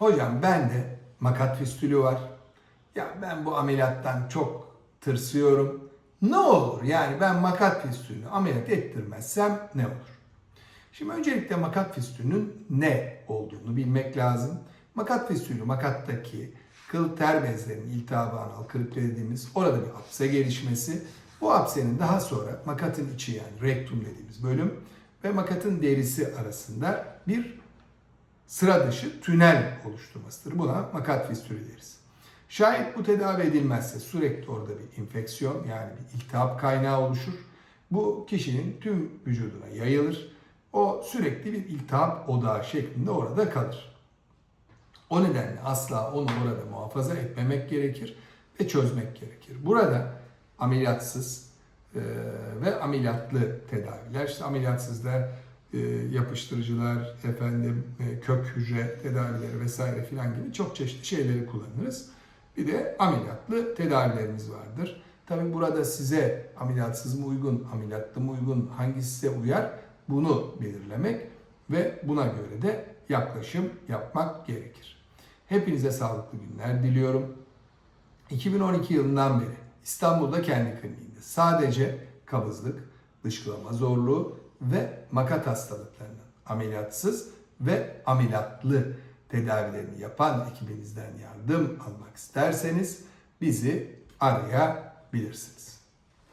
Hocam bende makat fistülü var. Ya ben bu ameliyattan çok tırsıyorum. Ne olur yani ben makat fistülünü ameliyat ettirmezsem ne olur? Şimdi öncelikle makat fistülünün ne olduğunu bilmek lazım. Makat fistülü makattaki kıl ter bezlerinin iltihabı anal kırıklığı dediğimiz orada bir apse gelişmesi. Bu apsenin daha sonra makatın içi yani rektum dediğimiz bölüm ve makatın derisi arasında bir sıra dışı tünel oluşturmasıdır. Buna makat fistülü deriz. Şayet bu tedavi edilmezse sürekli orada bir infeksiyon yani bir iltihap kaynağı oluşur. Bu kişinin tüm vücuduna yayılır. O sürekli bir iltihap odağı şeklinde orada kalır. O nedenle asla onu orada muhafaza etmemek gerekir ve çözmek gerekir. Burada ameliyatsız ve ameliyatlı tedaviler, işte ameliyatsız da e, yapıştırıcılar, efendim e, kök hücre tedavileri vesaire filan gibi çok çeşitli şeyleri kullanırız. Bir de ameliyatlı tedavilerimiz vardır. Tabi burada size ameliyatsız mı uygun, ameliyatlı mı uygun, hangisi size uyar bunu belirlemek ve buna göre de yaklaşım yapmak gerekir. Hepinize sağlıklı günler diliyorum. 2012 yılından beri İstanbul'da kendi kliniğinde sadece kabızlık, dışkılama zorluğu ve makat hastalıklarının ameliyatsız ve ameliyatlı tedavilerini yapan ekibinizden yardım almak isterseniz bizi arayabilirsiniz.